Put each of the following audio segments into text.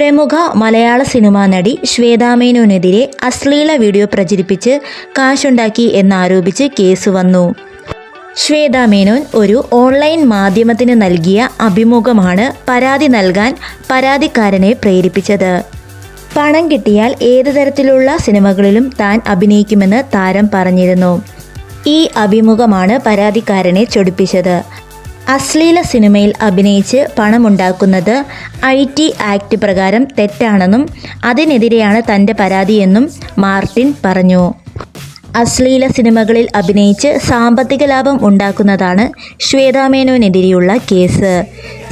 പ്രമുഖ മലയാള സിനിമാ നടി ശ്വേതാമേനോനെതിരെ അശ്ലീല വീഡിയോ പ്രചരിപ്പിച്ച് കാശുണ്ടാക്കി എന്നാരോപിച്ച് കേസ് വന്നു. ശ്വേതാമേനോൻ ഒരു ഓൺലൈൻ മാധ്യമത്തിന് നൽകിയ അഭിമുഖമാണ് പരാതി നൽകാൻ പരാതിക്കാരനെ പ്രേരിപ്പിച്ചത്. പണം കിട്ടിയാൽ ഏത് തരത്തിലുള്ള സിനിമകളിലും താൻ അഭിനയിക്കുമെന്ന് താരം പറഞ്ഞിരുന്നു. ഈ അഭിമുഖമാണ് പരാതിക്കാരനെ ചൊടിപ്പിച്ചത്. അശ്ലീല സിനിമയിൽ അഭിനയിച്ച് പണമുണ്ടാക്കുന്നത് ഐ ടി ആക്ട് പ്രകാരം തെറ്റാണെന്നും അതിനെതിരെയാണ് തന്റെ പരാതിയെന്നും മാർട്ടിൻ പറഞ്ഞു. അശ്ലീല സിനിമകളിൽ അഭിനയിച്ച് സാമ്പത്തിക ലാഭം ഉണ്ടാക്കുന്നതാണ് ശ്വേതാമേനോനെതിരെയുള്ള കേസ്.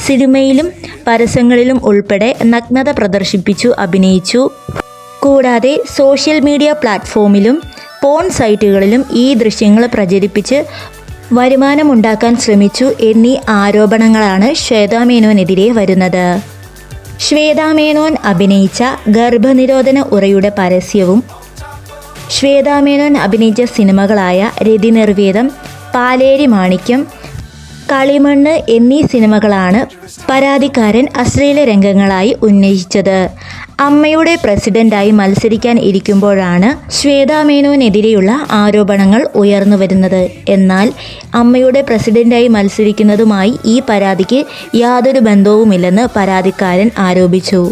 സിനിമയിലും പരസ്യങ്ങളിലും ഉൾപ്പെടെ നഗ്നത പ്രദർശിപ്പിച്ചു അഭിനയിച്ചു. കൂടാതെ സോഷ്യൽ മീഡിയ പ്ലാറ്റ്ഫോമിലും പോൺ സൈറ്റുകളിലും ഈ ദൃശ്യങ്ങൾ പ്രചരിപ്പിച്ച് വരുമാനമുണ്ടാക്കാൻ ശ്രമിച്ചു എന്നീ ആരോപണങ്ങളാണ് ശ്വേതാമേനോനെതിരെ വരുന്നത്. ശ്വേതാമേനോൻ അഭിനയിച്ച ഗർഭനിരോധന ഉറയുടെ പരസ്യവും ശ്വേതാമേനോൻ അഭിനയിച്ച സിനിമകളായ രതിനിർവേദം പാലേരി മാണിക്യം കളിമണ്ണ് എന്നീ സിനിമകളാണ് പരാതിക്കാരൻ അശ്ലീല രംഗങ്ങളായി ഉന്നയിച്ചത്. അമ്മയുടെ പ്രസിഡന്റായി മത്സരിക്കാൻ ഇരിക്കുമ്പോഴാണ് ശ്വേതാ മേനോനെതിരെയുള്ള ആരോപണങ്ങൾ ഉയർന്നു വരുന്നത്. എന്നാൽ അമ്മയുടെ പ്രസിഡന്റായി മത്സരിക്കുന്നതുമായി ഈ പരാതിക്ക് യാതൊരു ബന്ധവുമില്ലെന്ന് പരാതിക്കാരൻ ആരോപിച്ചു.